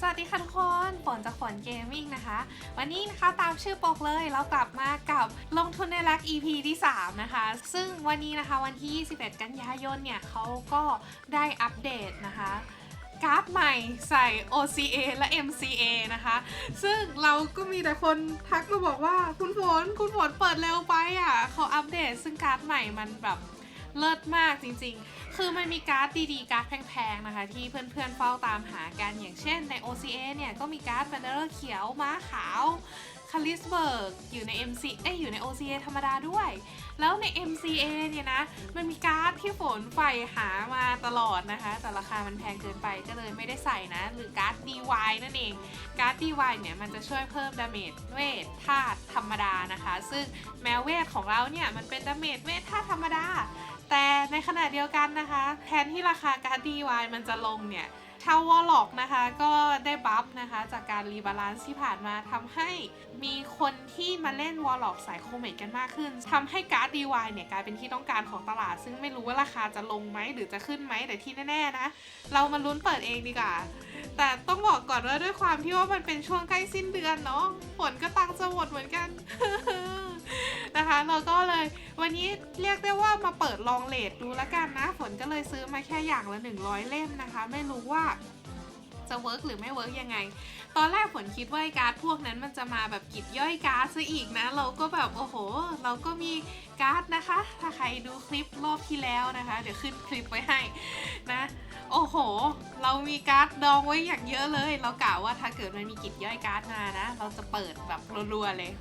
สวัสดีค่ะทุกคนฝนจากฝนเกมมิ่งนะคะ วันนี้นะคะตามชื่อปกเลยเรากลับมากับลงทุนในรัก EP ที่ 3 นะคะ ซึ่งวันนี้นะคะวันที่ 21 กันยายนเนี่ยเขาก็ได้อัปเดตนะคะการ์ดใหม่ใส่ OCA และ MCA นะคะ ซึ่งเราก็มีแต่คนทักมาบอกว่าคุณฝนคุณฝนเปิดเร็วไปอะเขาอัปเดต ซึ่งการ์ดใหม่มันแบบเลิศมากจริงๆ คือมันมีการ์ดดีๆ การ์ดแพงๆ นะคะ ที่เพื่อนๆเฝ้าตามหากันอย่างเช่นใน OCA เนี่ย ก็มีการ์ดแบนเดอร์เขียว ม้าขาวคาลิสเบิร์กอยู่ใน MC เอ้ยอยู่ใน OCA ธรรมดาด้วย แล้วใน MCA เนี่ยนะ มันมีการ์ดที่ฝนใฝ่หามาตลอดนะคะ แต่ราคามันแพงเกินไปก็เลยไม่ได้ใส่นะ หรือการ์ด DY นั่นเอง การ์ด DY เนี่ย มันจะช่วยเพิ่มดาเมจเวทธาตุธรรมดานะคะ ซึ่งแม้เวทของเราเนี่ย มันเป็นดาเมจเวทธาตุธรรมดา แต่ในขณะเดียวกันนะคะ แทนที่ราคาการ์ด DY มันจะลงเนี่ยชาววอลล็อกนะคะก็ได้บัฟนะคะจากการรีบาลานซ์ที่ผ่านมาทำให้มีคนที่มาเล่นวอลล็อกสายโคเมกกันมากขึ้นทำให้การ์ด DY เนี่ยกลายเป็นที่ต้องการของตลาด ซึ่งไม่รู้ว่าราคาจะลงไหมหรือจะขึ้นไหมแต่ที่แน่ๆนะ เรามาลุ้นเปิดเองดีกว่า แต่ต้องบอกก่อนว่าด้วยความที่ว่ามันเป็นช่วงใกล้สิ้นเดือนเนาะฝนก็ตังจะหมดเหมือนกัน นะคะ เราก็เลยวันนี้เรียกได้ว่ามาเปิดลองเลทดูแล้วกันนะ ฝนก็เลยซื้อมาแค่อย่างละ 100 เล่มนะคะ ไม่รู้ว่าจะเวิร์กหรือไม่เวิร์กยังไงตอนแรกฝนคิดว่าการ์ดพวกนั้นมันจะมาแบบกิบย่อยการ์ดซะอีกนะ เราก็แบบโอ้โห เราก็มีการ์ดนะคะ ถ้าใครดูคลิปรอบที่แล้วนะคะ เดี๋ยวขึ้นคลิปไว้ให้นะ โอ้โห เรามีการ์ดดองไว้อย่างเยอะเลย เรากะว่าถ้าเกิดมันมีกิจย่อยการ์ดมานะ เราจะเปิดแบบรัวๆเลย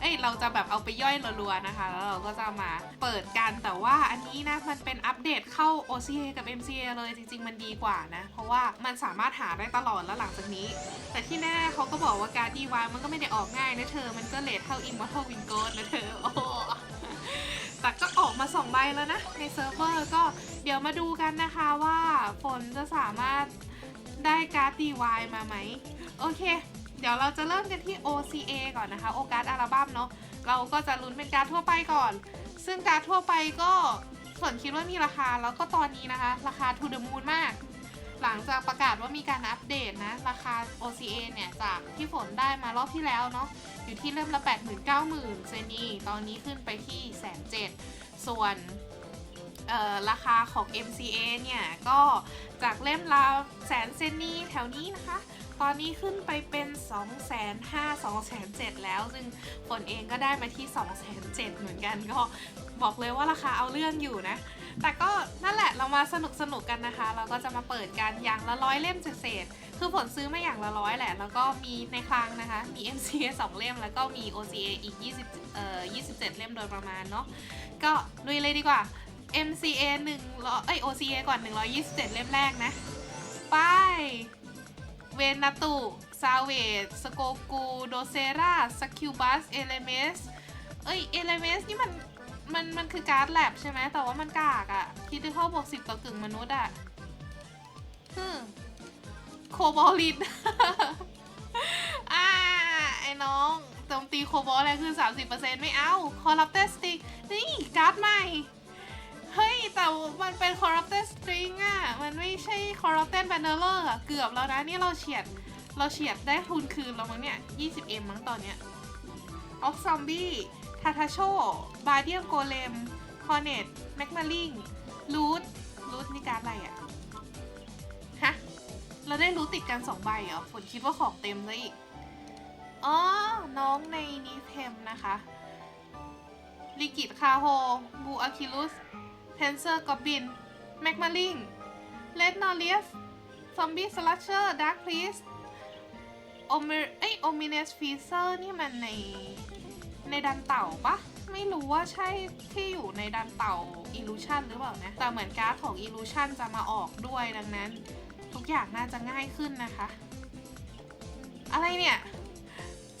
เอ้ยเราจะแบบเอาไปย่อยรัวๆนะคะ แล้วเราก็จะมาเปิดกันแต่ว่าอันนี้นะมันเป็นอัปเดตเข้า OCA กับ MCA เลยจริง ๆ มันดีกว่านะ เพราะว่ามันสามารถหาได้ตลอดแล้วหลังจากนี้ แต่ที่แน่เขาก็บอกว่าการ์ด DY มันก็ไม่ได้ออกง่ายนะเธอ มันก็เลทเท่า Immortal w i n g o d นะเธอ โอ้แต่ก็ออกมา2ใบแล้วนะ ในเซิร์ฟเวอร์ก็เดี๋ยวมาดูกันนะคะว่าฝนจะสามารถได้การ์ด DY มาไหม โอเค เดี๋ยวเราจะเริ่มกันที่ OCA ก่อนนะคะโอการ์ดอัลบั้มเนาะเราก็จะลุ้นเป็นการ์ดทั่วไปก่อน ซึ่งการ์ดทั่วไปก็ฝนคิดว่ามีราคาแล้วก็ตอนนี้นะคะ ราคา to the moon มาก หลังจากประกาศว่ามีการอัปเดตนะ ราคา OCA เนี่ย จากที่ฝนได้มารอบที่แล้วเนาะอยู่ที่เล่มละ8 9 0 0 0 0เซนีตอนนี้ขึ้นไปที่แสนเจ็ดส่วนราคาของ MCA เนี่ย ก็จากเล่มละแสนเซนีแถวนี้นะคะ ตอนนี้ขึ้นไปเป็น2 5 0 0 0 2 7 0 0แล้ว ซึ่งฝนเองก็ได้มาที่ 2 7 0 0 0เหมือนกันก็บอกเลยว่าราคาเอาเรื่องอยู่นะ แต่ก็นั่นแหละเรามาสนุกสนุกกันนะคะ เราก็จะมาเปิดกันอย่างละร้อยเล่มเศษๆคือผลซื้อมาอย่างละร้อยแหละ แล้วก็มีในคลังนะคะ มี MCA 2 เล่ม แล้วก็มี OCA อีก 20เอ่อ27 เล่มโดยประมาณเนาะ ก็ลุยเลยดีกว่า MCA 1เอ้ย OCA ก่อน 127 เล่มแรกนะ ไป เวนาตุซาเวตสโกกู โดเซราสคิวบัส เอเลเมส เอ้ย เอเลเมสนี่มัน มันมันคือการ์ดแลบใช่ไหมแต่ว่ามันกากอะคิดดูเข้าบวกสิบต่อกึ่งมนุษย์อะฮึโคบอลินอ่าไอ้น้องโจมตีโคบอลเลยคือ 30%ไม่เอาคอร์รัปเตอร์สติกนี่การ์ดใหม่ เฮ้ย แต่มันเป็น corrupted string อะมันไม่ใช่ corrupted banner อะเกือบแล้วนะ นี่เราเฉียด เราเฉียดได้ทุนคืนแล้วมั้งเนี่ย 20m มั้งตอนเนี้ยออกซอมบี้ ทาทาโชบาเดียมโกเลม คอเนตแมกมาลิงรูทรูทนี่การดอะไรอะฮะ เราได้รูทติดกัน2ใบเหรอ ฝนคิดว่าของเต็มซะอีก อ๋อ น้องในนี้เพมนะคะลิกิตคาโฮบูอาคิลุสเพนเซอร์กอบบิน แมกมาลิงเลดนอเลียสซอมบี้สลัชเชอร์ดาร์คพลีสโอเมเอ้ยโอมิเนสฟีเซอร์นี่มันใน ในดันเต่าปะไม่รู้ว่าใช่ที่อยู่ในดันเต่า Illusion หรือเปล่านะ แต่เหมือนการ์ดของ Illusion จะมาออกด้วยดังนั้น ทุกอย่างน่าจะง่ายขึ้นนะคะ อะไรเนี่ย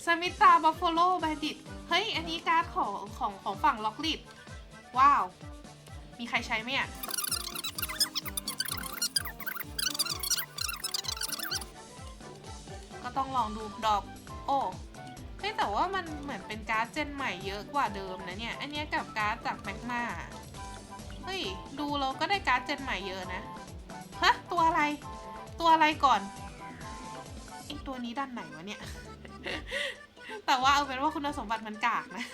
สมิตาบัฟฟโลแบนดิตเฮ้ย อันนี้การ์ดของของของฝั่งล็อกลิดว้าว มีใครใช้ไหมอะก็ต้องลองดูดอก โอ้ เฮ้ยแต่ว่ามันเหมือนเป็นการ์ดเจนใหม่เยอะกว่าเดิมนะเนี่ย อันนี้กับการ์ดจากแมกมาเฮ้ยดูเราก็ได้การ์ดเจนใหม่เยอะนะ ฮะ ตัวอะไร ตัวอะไรก่อนไอตัวนี้ด้านไหนวะเนี่ย แต่ว่าเอาเป็นว่าคุณสมบัติมันกากนะ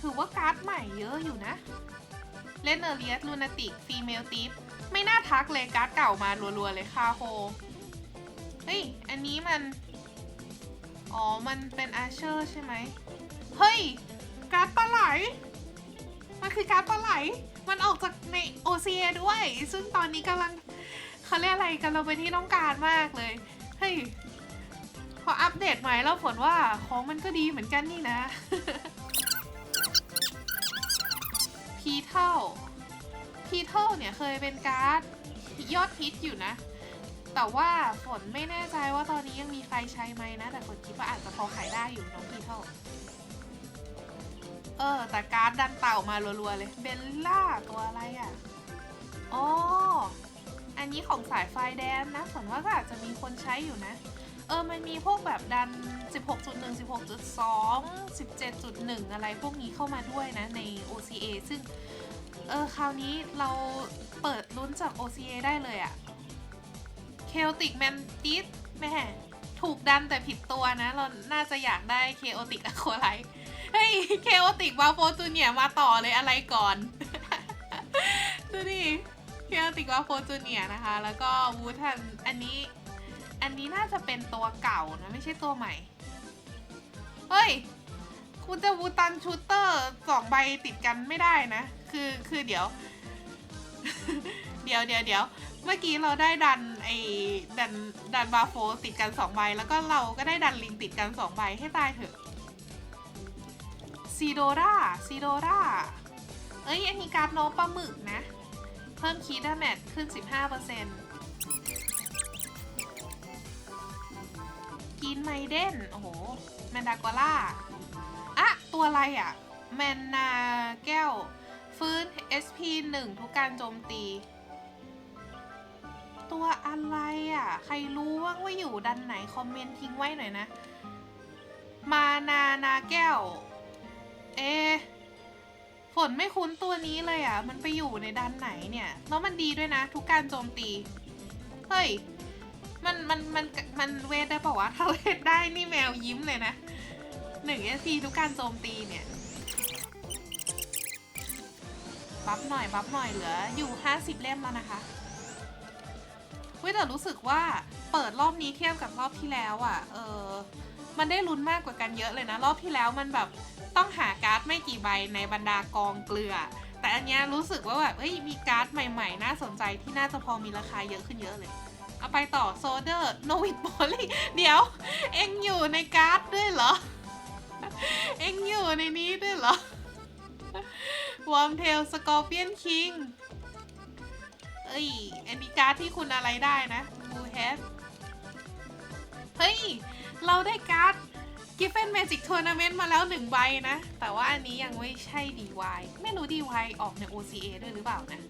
ถือว่าการ์ดใหม่เยอะอยู่นะ เลนเนอเลียสลูนาติกฟีเมลติฟไม่น่าทักเลยการ์ดเก่ามารัวๆเลยคาโฮ เฮ้ย อันนี้มัน อ๋อ มันเป็นอาเชอร์ใช่ไหม เฮ้ย การ์ดปลาไหล มันคือการ์ดปลาไหล มันออกจากใน OCA ด้วย ซึ่งตอนนี้กำลังเขาเรียกอะไรกำลังเป็นที่ต้องการมากเลย เฮ้ย พออัปเดตใหม่แล้วผลว่าของมันก็ดีเหมือนกันนี่นะ พีเทิลพีเทิลเนี่ยเคยเป็นการ์ดยอดฮิตอยู่นะ แต่ว่าฝนไม่แน่ใจว่าตอนนี้ยังมีใครใช้ไหมนะ แต่ฝนคิดว่าอาจจะพอขายได้อยู่น้องพีเทิลเออ แต่การ์ดดันเต่ามารัวๆเลย เบลล่าตัวอะไรอะอ๋ออันนี้ของสายไฟแดนนะฝนว่าก็อาจจะมีคนใช้อยู่นะ เออ มันมีพวกแบบดัน 16.1 16.2 17.1 อะไรพวกนี้เข้ามาด้วยนะใน OCA ซึ่ง เออ คราวนี้เราเปิดลุ้นจาก OCA ได้เลยอะ Chaotic Mantis แม่ถูกดันแต่ผิดตัวนะ เราน่าจะอยากได้ Chaotic a q u a l i t e เฮ้ย Chaotic w a f o j u n i o r มาต่อเลยอะไรก่อน ดูดิ Chaotic w a f o j u n i o r นะคะ แล้วก็วูทันอันนี้ อันนี้น่าจะเป็นตัวเก่านะ ไม่ใช่ตัวใหม่ เฮ้ย คุณจะวูตันชูเตอร์สองใบติดกันไม่ได้นะ คือคือเดี๋ยว เดี๋ยวเดี๋ยวเดี๋ยวเมื่อกี้เราได้ดัน ไอ้ดันดันบาโฟติดกันสองใบ แล้วก็เราก็ได้ดันลิงติดกันสองใบให้ตายเถอะซีโดราซีโดราเอ้ยอันนี้การ์ดโนปลาหมึกนะ เพิ่มคีดาแมทขึ้น 15%กินไมเดนโอ้โห แมนดากวล่าอะตัวอะไรอะแมนนาแก้ว ฟื้น SP 1 ทุกการโจมตี ตัวอะไรอะใครรู้ว่าว่าอยู่ดันไหนคอมเมนต์ทิ้งไว้หน่อยนะ มานานาแก้ว เอ ฝนไม่คุ้นตัวนี้เลยอะมันไปอยู่ในดันไหนเนี่ย แล้วมันดีด้วยนะ ทุกการโจมตี เฮ้ย มันมันมันมันเวทได้ปล่าวะ ถ้าเวทได้นี่แมวยิ้มเลยนะหนึ่งเอสพีทุกการโจมตีเนี่ยบัฟหน่อยบัฟหน่อยเหลืออยู่ 50 เล่มแล้วนะคะ ว้ยแต่รู้สึกว่าเปิดรอบนี้เทียบกับรอบที่แล้วอะ่ะ เออ มันได้ลุ้นมากกว่ากันเยอะเลยนะ รอบที่แล้วมันแบบต้องหาการ์ดไม่กี่ใบในบรรดากองเกลือ แต่อันเนี้ยรู้สึกว่าแบบเอ้ยมีการ์ดใหม่ๆ น่าสนใจที่น่าจะพอมีราคาเยอะขึ้นเยอะเลย เอาไปต่อโซเดอร์โนวิดบอลลี่เดี๋ยว เอ็งอยู่ในการ์ดด้วยเหรอ เอ็งอยู่ในนี้ด้วยเหรอวอร์มเทลสกอร์เปียนคิง เอ้ยอันนี้การ์ดที่คุณอะไรได้นะบูแฮปเฮ้ย เราได้การ์ดกิฟเฟนเมจิกทัวร์นาเมนต์มาแล้วหนึ่งใบนะ แต่ว่าอันนี้ยังไม่ใช่ DY ไม่รู้ DY ออกใน OCA ด้วยหรือเปล่านะ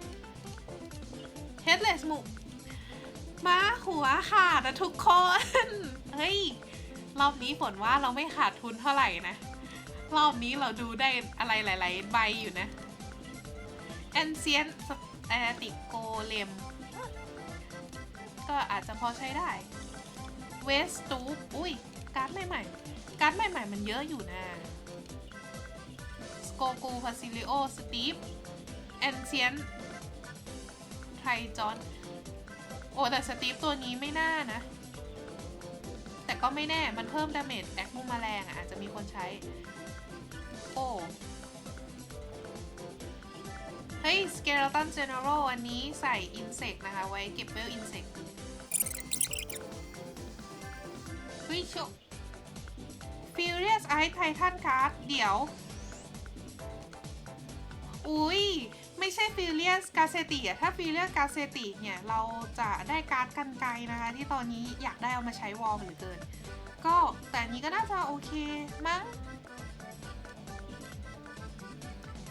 Headless หมูมาหัวขาดนะทุกคน เฮ้ย รอบนี้ฝนว่าเราไม่ขาดทุนเท่าไหร่นะ รอบนี้เราดูได้อะไรหลาย ๆ ใบอยู่นะ Ancient Static Golem ก็อาจจะพอใช้ได้ West t o o p อุ้ย การ์ดใหม่ๆ การ์ดใหม่ๆ มันเยอะอยู่นะ s k o g u Facilio Steve Ancient ไทจอน โอ้ แต่สตีฟตัวนี้ไม่น่านะ แต่ก็ไม่แน่มันเพิ่มดาเมจแอคมุมแมลงอะอาจจะมีคนใช้ โอ้ ฮ้ย Skeleton General อันนี้ใส่ Insect นะคะ ไว้เก็บเวล Insect เฮ้ยโช Furious Ice Titan Card เดี๋ยว อุ้ยไม่ใช่ฟิลเลียสกาเซติอะถ้าฟิลเลียสกาเซติเนี่ย เราจะได้การ์ดกันไกลนะคะ ที่ตอนนี้อยากได้เอามาใช้วอลเหลือเกิน ก็แต่นนี้ก็น่าจะโอเคมั้ง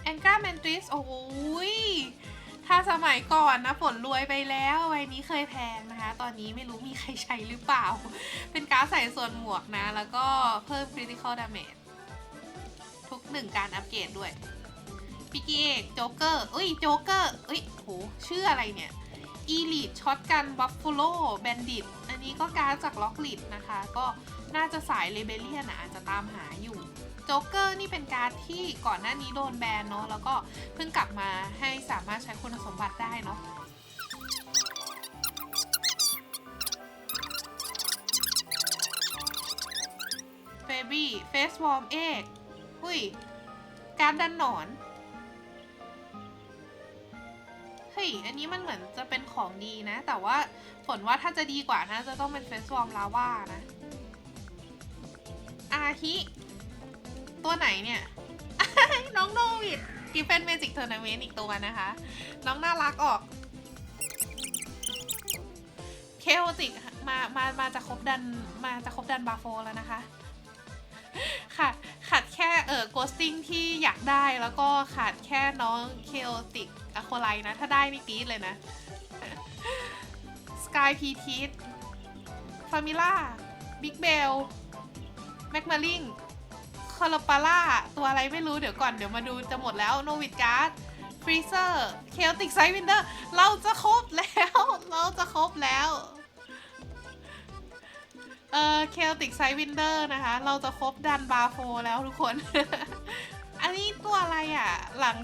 แองกาแมนตริสโอ้ยถ้าสมัยก่อนนะฝนรวยไปแล้วใบนี้เคยแพงนะคะ ตอนนี้ไม่รู้มีใครใช้หรือเปล่า เป็นการใส่ส่วนหมวกนะ แล้วก็เพิ่ม critical damage ทุกหนึ่งการอัปเกรดด้วยปิกกี้เอกโจ๊กเกอร์เอ้ยโจ๊กเกอร์เอ้ยโหชื่ออะไรเนี่ยอีลิทช็อตกันบัฟฟ l โลแบนดิตอันนี้ก็การจากล็อกลิดนะคะ ก็น่าจะสายเลเบเลียนอาจจะตามหาอยู่ จ๊กเกอร์นี่เป็นการ์ดที่ก่อนหน้านี้โดนแบนเนาะแล้วก็เพิ่งกลับมาให้สามารถใช้คุณสมบัติได้เนาะเบบี้เฟสวอร์มเอกหุ้ย การดดันหนอน เฮ้ย อันนี้มันเหมือนจะเป็นของดีนะ แต่ว่าผลว่าถ้าจะดีกว่านะจะต้องเป็นเฟสวอร์มลาว่านะ อาฮิ ตัวไหนเนี่ย น้องโนวิดกิฟเฟนเมจิกเทอร์นาเมนต์อีกตัวนะคะ น้องน่ารักออก เคโอติกมา มา มาจะครบดัน มาจะครบดันบาโฟแล้วนะคะขาดขาดแค่เออโกสติ้งที่อยากได้แล้วก็ขาดแค่น้องเคโอติกอะโคไลนะ ถ้าได้นี่กรี๊ดเลยนะ สกายพีทีสฟามิล่าบิ๊กเบลแม็กมาลิง คอลปาร่าตัวอะไรไม่รู้เดี๋ยวก่อนเดี๋ยวมาดูจะหมดแล้วโนวิดการ์ดฟรีเซอร์เคโอติกไซวินเดอร์เราจะครบแล้ว เราจะครบแล้วเออเคโอติกไซวินเดอร์นะคะ เราจะครบดันบาโฟแล้วทุกคน อันนี้ตัวอะไรอะ หลัง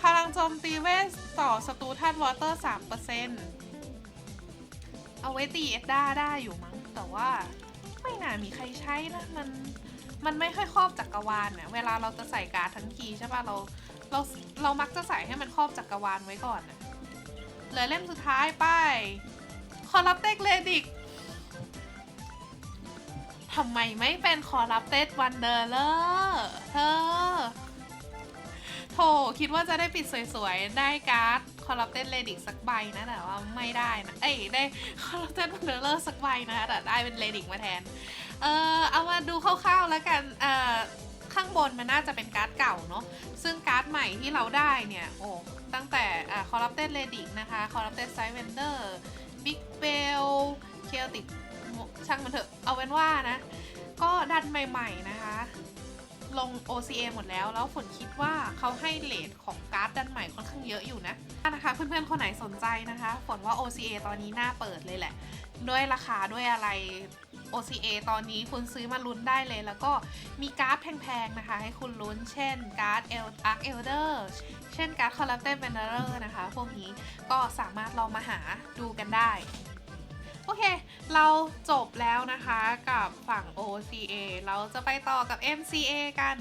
พลังโจมตีเวสต่อศัตรูธาตุวอเตอร์สามเปอร์เซ็นต์เอาไว้ตีเอ็ดด้าได้อยู่มั้ง แต่ว่าไม่น่ามีใครใช้นะ มัน มันไม่ค่อยครอบจักรวาลเนี่ยเวลาเราจะใส่การ์ดทั้งทีใช่ป่ะเราเราเรามักจะใส่ให้มันครอบจักรวาลไว้ก่อนนะเหลือเล่มสุดท้ายไปคอรับเต็กเลดิกทำไมไม่เป็นคอรับเต็ดวันเดอร์เลอร์เธอโถคิดว่าจะได้ปิดสวยๆ ได้การ์ดคอรับเต็ดเลดิกสักใบนะแต่ว่าไม่ได้นะ เอ้ยได้คอรับเต็ดวันเดอร์เลอร์สักใบนะแต่ได้เป็นเลดิกมาแทน เออเอามาดูคร่าวๆแล้วกันเออข้างบนมันน่าจะเป็นการ์ดเก่าเนาะซึ่งการ์ดใหม่ที่เราได้เนี่ยโอ้ตั้งแต่คอรับเต็ดเลดิกนะคะคอรับเต็ดไซเวนเดอร์บิ๊กเบลเคลติกช่างมันเถอะเอาเป็นว่านะ ก็ดันใหม่ๆนะคะ ลง OCA หมดแล้ว แล้วฝนคิดว่าเขาให้เลทของการ์ดดันใหม่ค่อนข้างเยอะอยู่นะนะคะเพื่อนๆคนไหนสนใจนะคะ ฝนว่า OCA ตอนนี้น่าเปิดเลยแหละ ด้วยราคาด้วยอะไร OCA ตอนนี้คุณซื้อมาลุ้นได้เลย แล้วก็มีการ์ดแพงๆนะคะ ให้คุณลุ้น เช่นการ์ด El Arc Elder เดอร์เช่นการ์ด Corrupted Bannerer นะคะ พวกนี้ก็สามารถลองมาหาดูกันได้ โอเค เราจบแล้วนะคะกับฝั่ง OCA เราจะไปต่อกับ MCA กัน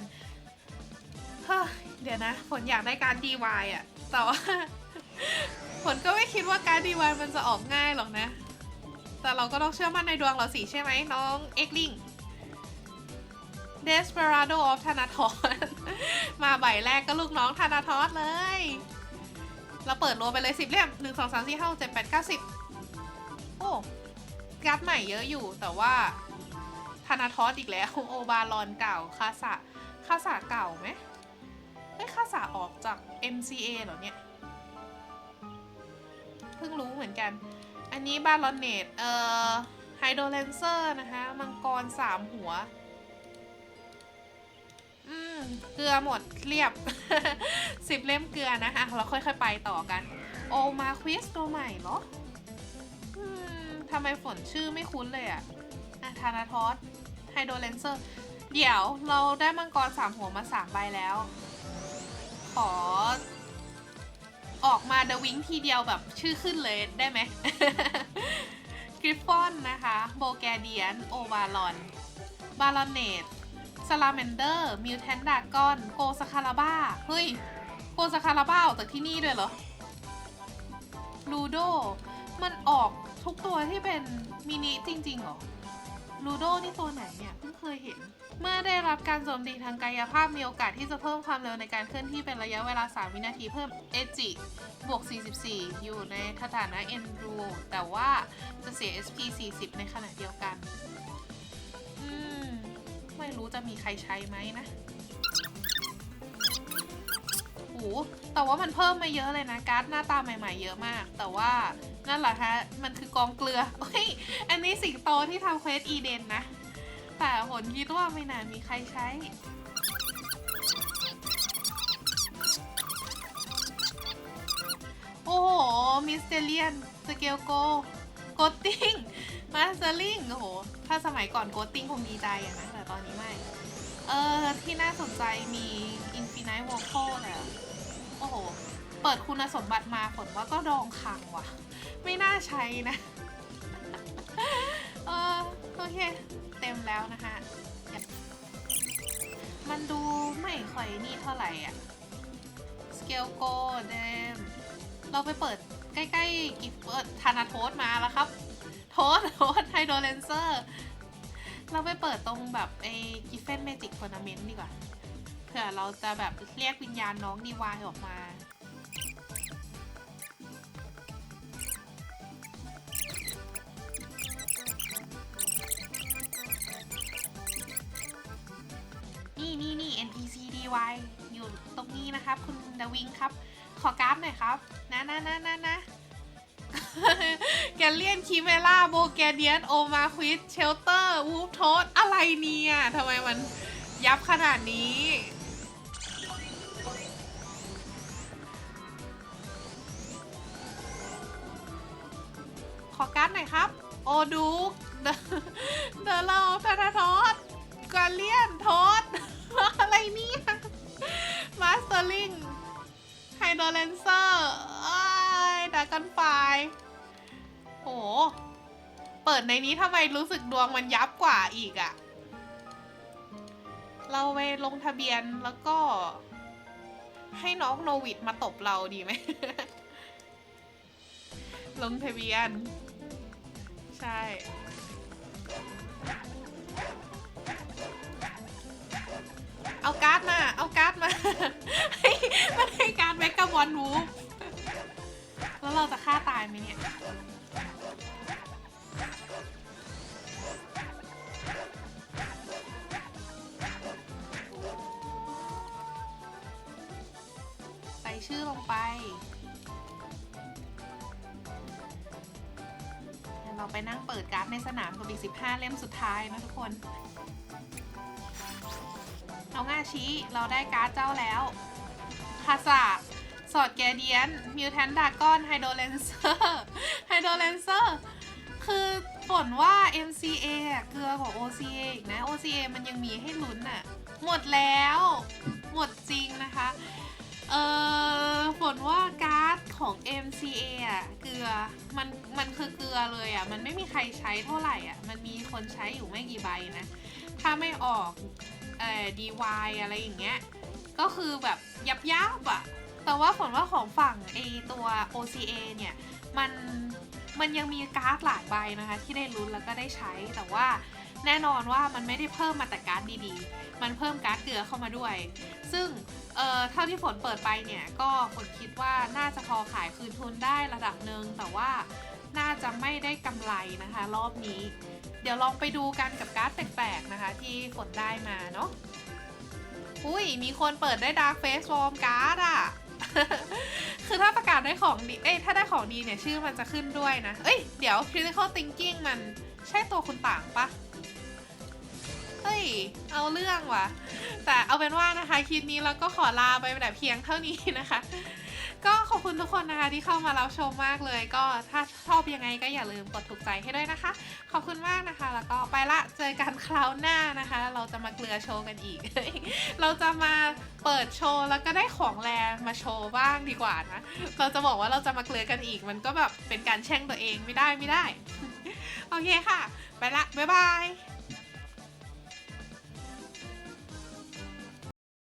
เฮ้เดี๋ยวนะ ฝนอยากได้การ DY อะแต่ว่า ฝนก็ไม่คิดว่าการ DY มันจะออกง่ายหรอกนะ แต่เราก็ต้องเชื่อมั่นในดวงเราสิใช่ไหมน้องเอ็กลิง Desperado of Thanatos มาใบแรกก็ลูกน้องธนาทอสเลย เราเปิดโลไปเลย 10 เล่ม1 2 3 4 5 6 7 8 9 10 โอ้การ์ดใหม่เยอะอยู่แต่ว่าธนาทอสอีกแล้วโอบารอนเก่าคาสะคาสะเก่าไหมเฮ้ยคาสะออกจาก MCA เหรอเนี่ย เพิ่งรู้เหมือนกัน อันนี้บารอนเนตเอ่อไฮโดรเลนเซอร์นะคะ มังกรสามหัว อืม เกลือหมดเรียบ สิบเล่มเกลือนะคะเราค่อยๆไปต่อกัน โอมาควิสตัวใหม่เหรออืมทำไมฝนชื่อไม่คุ้นเลยอะอะธานาทอสไฮโดรเลนเซอร์ เดี๋ยวเราได้มังกรสามหัวมาสามใบแล้ว ขอ ออกมาเดวิงทีเดียวแบบชื่อขึ้นเลยได้ไหมกริฟฟอนนะคะโบแกเดียนโอบาลอนบาลอนเนตสลาเมนเดอร์มิวแทนดากอนโกสคาราบ้าเฮ้ยโกสคาราบ้าออกจากที่นี่ด้วยเหรอลูโดมันออกทุกตัวที่เป็นมินิจริงๆเหรอลูโดนี่ตัวไหนเนี่ยเพิ่งเคยเห็น เมื่อได้รับการโจมตีทางกายภาพมีโอกาสที่จะเพิ่มความเร็วในการเคลื่อนที่เป็นระยะเวลา 3 วินาทีเพิ่มเอจิบวก 44 อยู่ในสถานะ e n d u แต่ว่าจะเสีย SP 40 ในขณะเดียวกัน อืม ไม่รู้จะมีใครใช้ไหมนะโหแต่ว่ามันเพิ่มมาเยอะเลยนะ การ์ดหน้าตาใหม่ ๆ เยอะมาก แต่ว่านั่นแหละฮะ มันคือกองเกลือเฮ้ย อันนี้สิงโตที่ทำเควสอีเดนนะ แต่ผลคิดว่าไม่น่ามีใครใช้ โอ้โห มิสเตเลียน สเกลโก โกตติ้ง มาสเตอร์ลิง โอ้โห ถ้าสมัยก่อนโกตติ้งคงดีใจอะนะ แต่ตอนนี้ไม่ เออ ที่น่าสนใจมี Infinite Vocal แต่โอ้โห เปิดคุณสมบัติมาผลว่าก็ดองคังว่ะ ไม่น่าใช้นะ เออ โอเค ต็มแล้วนะคะ มันดูไม่ค่อยนี่เท่าไหร่อะ สเกลโกเดมเราไปเปิดใกล้ๆกิฟเปิดธานาโทสมาแล้วครับ โทสโทสไฮโดรเลนเซอร์ เราไปเปิดตรงแบบไอ้กิฟเฟนเมจิก o อร์นาเมนต์ดีกว่า เผื่อเราจะแบบเรียกวิญญาณน้องดีวายออกมา นี่นี่นี่ NPC DY อยู่ตรงนี้นะครับ คุณดาวิงครับ ขอกราฟหน่อยครับ นะนะนะนะนะแกเลียนคีเมล่าโบแกเดียนโอมาควิดเชลเตอร์วูฟโทสอะไรเนี่ยทำไมมันยับขนาดนี้ขอการ์ดหน่อยครับ โอดูกเดเดลเราธนาทอสกาเลียนทอส เนี่ยมาสเตอร์ลิงไฮโดรเลนเซอร์ดากันไฟโห เปิดในนี้ทำไมรู้สึกดวงมันยับกว่าอีกอะเราไปลงทะเบียนแล้วก็ ให้น้องโนวิดมาตบเราดีไหม ลงทะเบียน ใช่ มันให้การแมกกาบอลวูฟแล้วเราจะฆ่าตายไหมเนี่ยใส่ชื่อลงไปเดี๋ยวเราไปนั่งเปิดการ์ดในสนามกับอีก 15 เล่มสุดท้ายนะทุกคน ชี้เราได้การ์ดเจ้าแล้วคาซาสอดแกเดียนมิวแทนดากอนไฮโดรเลนเซอร์ไฮโดรเลนเซอร์คือฝนว่า MCA เกลือกว่า OCA อีกนะ OCA มันยังมีให้ลุ้นอะหมดแล้ว หมดจริงนะคะ เออฝนว่าการ์ดของ MCA อะเกลือมันมันคือเกลือเลยอะมันไม่มีใครใช้เท่าไหร่อะมันมีคนใช้อยู่ไม่กี่ใบนะ ถ้าไม่ออก เอ่อ DY อะไรอย่างเงี้ย ก็คือแบบยับยับอะแต่ว่าฝนว่าของฝั่งไอตัว OCA เนี่ย มันมันยังมีการ์ดหลายใบนะคะ ที่ได้ลุ้นแล้วก็ได้ใช้แต่ว่าแน่นอนว่ามันไม่ได้เพิ่มมาแต่การ์ดดีๆ มันเพิ่มการ์ดเกลือเข้ามาด้วย ซึ่งเอ่อเท่าที่ฝนเปิดไปเนี่ย ก็ฝนคิดว่าน่าจะพอขายคืนทุนได้ระดับหนึ่งแต่ว่าน่าจะไม่ได้กำไรนะคะ รอบนี้ เดี๋ยวลองไปดูกันกับการ์ดแปลกๆนะคะ ที่ฝนได้มาเนาะอุ้ยมีคนเปิดได้ Dark Face Form การ์ดอะ คือถ้าประกาศได้ของดี เอ้ยถ้าได้ของดีเนี่ยชื่อมันจะขึ้นด้วยนะ เอ้ยเดี๋ยว Critical Thinking มันใช่ตัวคุณต่างปะเฮ้ย เอาเรื่องว่ะ แต่เอาเป็นว่านะคะคลิปนี้เราก็ขอลาไปแต่เพียงเท่านี้นะคะ ก็ขอบคุณทุกคนนะคะที่เข้ามารับชมมากเลย ก็ถ้าชอบยังไงก็อย่าลืมกดถูกใจให้ด้วยนะคะ ขอบคุณมากนะคะ แล้วก็ไปละเจอกันคราวหน้านะคะ เราจะมาเกลือโชว์กันอีก เราจะมาเปิดโชว์แล้วก็ได้ของแรงมาโชว์บ้างดีกว่านะเราจะบอกว่าเราจะมาเกลือกันอีก มันก็แบบเป็นการแช่งตัวเองไม่ได้ไม่ได้โอเคค่ะ ไปละบ๊ายบาย